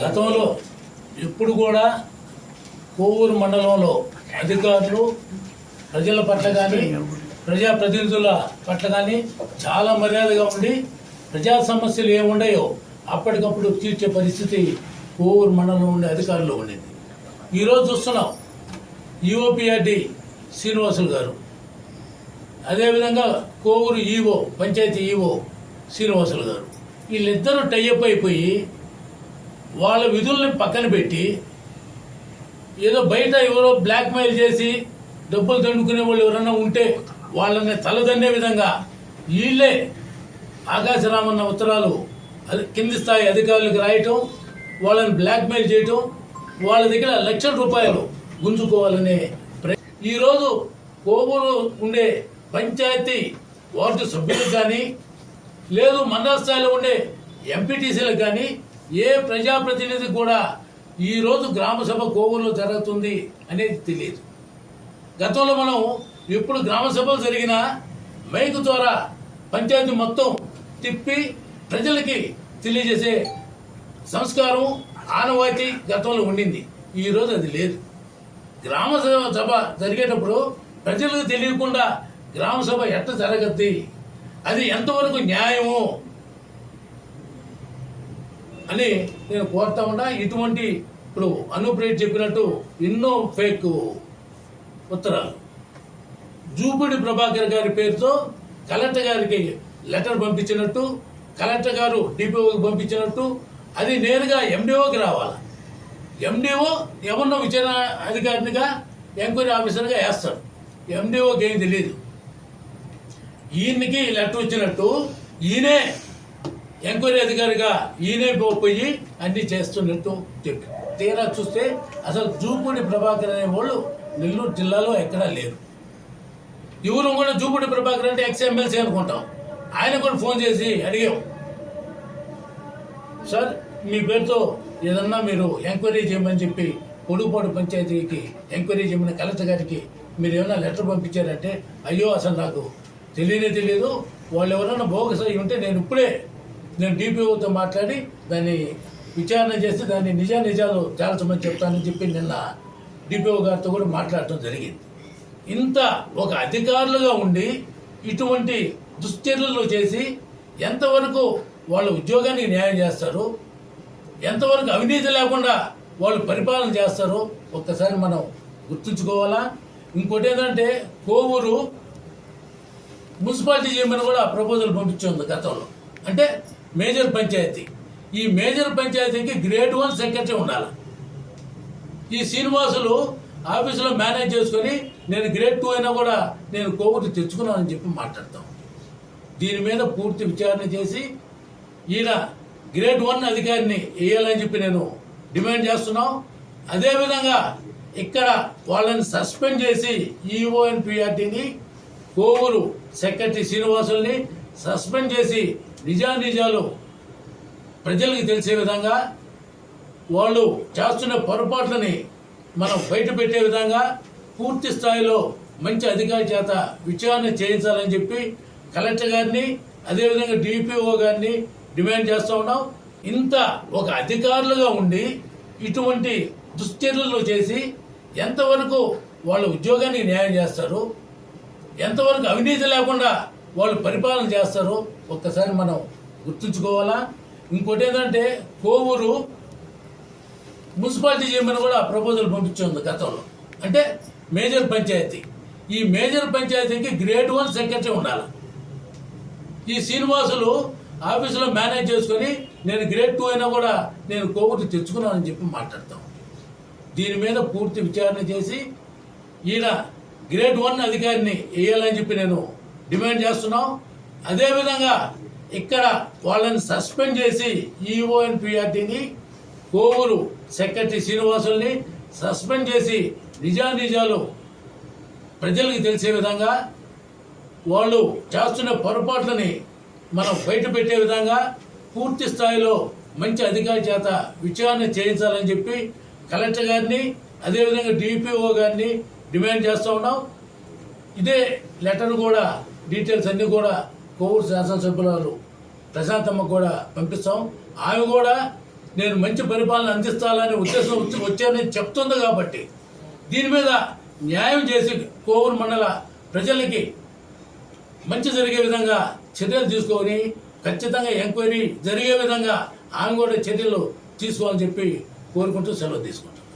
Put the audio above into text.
గతంలో ఇప్పుడు కూడా కోవూరు మండలంలో అధికారులు ప్రజల పట్ల కానీ ప్రజాప్రతినిధుల పట్ల కానీ చాలా మర్యాదగా ఉండి ప్రజా సమస్యలు ఏముండయో అప్పటికప్పుడు తీర్చే పరిస్థితి కోవూరు మండలంలో ఉండే అధికారులు ఉండేది. ఈరోజు చూస్తున్నాం ఈఓపిఆర్డి శ్రీనివాసులు గారు. అదేవిధంగా కోవూరు ఈవో పంచాయతీ ఈవో శ్రీనివాసులు గారు. వీళ్ళిద్దరూ టైఅప్ అయిపోయి వాళ్ళ విధుల్ని పక్కన పెట్టి ఏదో బయట ఎవరో బ్లాక్మెయిల్ చేసి డబ్బులు దండుకునే వాళ్ళు ఎవరైనా ఉంటే వాళ్ళని తలదన్నే విధంగా వీళ్ళే ఆకాశరామన్న ఉత్తరాలు కింది స్థాయి అధికారులకు రాయటం వాళ్ళని బ్లాక్మెయిల్ చేయటం వాళ్ళ దగ్గర లక్షల రూపాయలు గుంజుకోవాలనే ప్ర- ఈరోజు కోవూరు ఉండే పంచాయతీ వార్డు సభ్యులకు కానీ లేదు మండల స్థాయిలో ఉండే ఎంపీటీసీలకు కానీ ఏ ప్రజాప్రతినిధి కూడా ఈ రోజు గ్రామ సభ కోవూరులో జరుగుతుంది అనేది తెలియదు. గతంలో మనం ఇప్పుడు గ్రామ సభలు జరిగినా మైక్ ద్వారా పంచాయతీ మొత్తం తిప్పి ప్రజలకి తెలియజేసే సంస్కారం ఆనవాయితీ గతంలో ఉండింది. ఈ రోజు అది లేదు. గ్రామ సభ సభ జరిగేటప్పుడు ప్రజలకు తెలియకుండా గ్రామ సభ ఎట్ట జరగద్ది? అది ఎంతవరకు న్యాయము? అని నేను కోరుతా ఉన్నా. ఇటువంటి ఇప్పుడు అనుప్రేట్ చెప్పినట్టు ఎన్నో ఫేక్ ఉత్తరాలు. జూపిడి ప్రభాకర్ గారి పేరుతో కలెక్టర్ గారికి లెటర్ పంపించినట్టు కలెక్టర్ గారు డిపిఓకి పంపించినట్టు అది నేరుగా ఎండిఓకి రావాలి. ఎండిఓ ఎవరినో విచారణ అధికారినిగా ఎంక్వైరీ ఆఫీసర్గా వేస్తాడు. ఎండిఓకి ఏం తెలియదు ఈయనకి లెటర్ వచ్చినట్టు ఈయనే ఎంక్వైరీ అధికారిగా ఈయనే పోయి అన్ని చేస్తున్నట్టు చెప్పి తీరా చూస్తే అసలు జూపూడి ప్రభాకర్ అనే వాళ్ళు నెల్లూరు జిల్లాలో ఎక్కడా లేరు. ఎవరు కూడా జూపూడి ప్రభాకర్ అంటే ఎక్స్ ఎమ్మెల్సీ అనుకుంటాం. ఆయన కూడా ఫోన్ చేసి అడిగాం. సార్ మీ పేరుతో ఏదన్నా మీరు ఎంక్వైరీ చేయమని చెప్పి పొడుపాడు పంచాయతీకి ఎంక్వైరీ చేయమని కలెక్టర్ గారికి మీరు ఏమైనా లెటర్ పంపించారంటే అయ్యో అసలు నాకు తెలియనే తెలియదు. వాళ్ళు ఎవరైనా బోగస్ అయి ఉంటే నేను ఇప్పుడే నేను డిపిఓతో మాట్లాడి దాన్ని విచారణ చేసి దాన్ని నిజా నిజాలు తేల్చమని చెప్తానని చెప్పి నిన్న డిపిఓ గారితో కూడా మాట్లాడటం జరిగింది. ఇంత ఒక అధికారులుగా ఉండి ఇటువంటి దుశ్చర్యలు చేసి ఎంతవరకు వాళ్ళ ఉద్యోగానికి న్యాయం చేస్తారు ఎంతవరకు అవినీతి లేకుండా వాళ్ళు పరిపాలన చేస్తారు ఒక్కసారి మనం గుర్తుంచుకోవాలా? ఇంకోటి ఏంటంటే కోవూరు మున్సిపాలిటీ చేయమని కూడా ప్రపోజల్ పంపించింది గతంలో. అంటే మేజర్ పంచాయతీ. ఈ మేజర్ పంచాయతీకి గ్రేడ్ వన్ సెక్రటరీ ఉండాలి. ఈ శ్రీనివాసులు ఆఫీసులో మేనేజ్ చేసుకొని నేను గ్రేడ్ టూ అయినా కూడా నేను కోవిడ్ తెచ్చుకున్నానని చెప్పి మాట్లాడతాం. దీని మీద పూర్తి విచారణ చేసి ఈయన గ్రేడ్ వన్ అధికారిని వేయాలని చెప్పి నేను డిమాండ్ చేస్తున్నాం. అదేవిధంగా ఇక్కడ వాళ్ళని సస్పెండ్ చేసి ఈఓఎన్ పిఆర్టీని కోవూరు సెక్రటరీ శ్రీనివాసుల్ని సస్పెండ్ చేసి నిజానిజాలు ప్రజలకు తెలిసే విధంగా వాళ్ళు చేస్తున్న పొరపాట్లని మనం బయట పెట్టే విధంగా పూర్తి స్థాయిలో మంచి అధికారి చేత విచారణ చేయించాలని చెప్పి కలెక్టర్ గారిని అదేవిధంగా డిపిఓ గారిని డిమాండ్ చేస్తూ ఉన్నాం. ఇంత ఒక అధికారులుగా ఉండి ఇటువంటి దుశ్చర్యలు చేసి ఎంతవరకు వాళ్ళ ఉద్యోగానికి న్యాయం చేస్తారు? ఎంతవరకు అవినీతి లేకుండా వాళ్ళు పరిపాలన చేస్తారు? ఒక్కసారి మనం గుర్తుంచుకోవాలా? ఇంకోటి ఏంటంటే కోవూరు మున్సిపాలిటీ చేయమని కూడా ప్రపోజల్ పంపించింది గతంలో. అంటే మేజర్ పంచాయతీ. ఈ మేజర్ పంచాయతీకి గ్రేడ్ వన్ సెక్రటరీ ఉండాలి. ఈ శ్రీనివాసులు ఆఫీసులో మేనేజ్ చేసుకొని నేను గ్రేడ్ టూ అయినా కూడా నేను కోవిడ్ తెచ్చుకున్నానని చెప్పి మాట్లాడతాం. దీని మీద పూర్తి విచారణ చేసి ఈయన గ్రేడ్ వన్ అధికారిని వేయాలని చెప్పి నేను డిమాండ్ చేస్తున్నాం. అదేవిధంగా ఇక్కడ వాళ్ళని సస్పెండ్ చేసి ఈఓఎన్ పిఆర్టీని కోవూరు సెక్రటరీ శ్రీనివాసుల్ని సస్పెండ్ చేసి నిజానిజాలు ప్రజలకు తెలిసే విధంగా వాళ్ళు చేస్తున్న పొరపాట్లని మనం బయట పెట్టే విధంగా పూర్తి స్థాయిలో మంచి అధికారి చేత విచారణ చేయించాలని చెప్పి కలెక్టర్ గారిని అదేవిధంగా డిపిఓ గారిని డిమాండ్ చేస్తూ ఉన్నాం. ఇదే లెటర్ కూడా డీటెయిల్స్ అన్ని కూడా కోవూరు శాసనసభ్యులు ప్రశాంతమ్మ కూడా పంపిస్తాం. ఆమె కూడా నేను మంచి పరిపాలన అందిస్తానని ఉద్దేశం వచ్చి- వచ్చానని చెప్తుంది కాబట్టి దీని మీద న్యాయం చేసి కోవూరు మండల ప్రజలకి మంచి జరిగే విధంగా చర్యలు తీసుకొని ఖచ్చితంగా ఎంక్వైరీ జరిగే విధంగా ఆమె కూడా చర్యలు తీసుకోవాలని చెప్పి కోరుకుంటూ సెలవు తీసుకుంటాం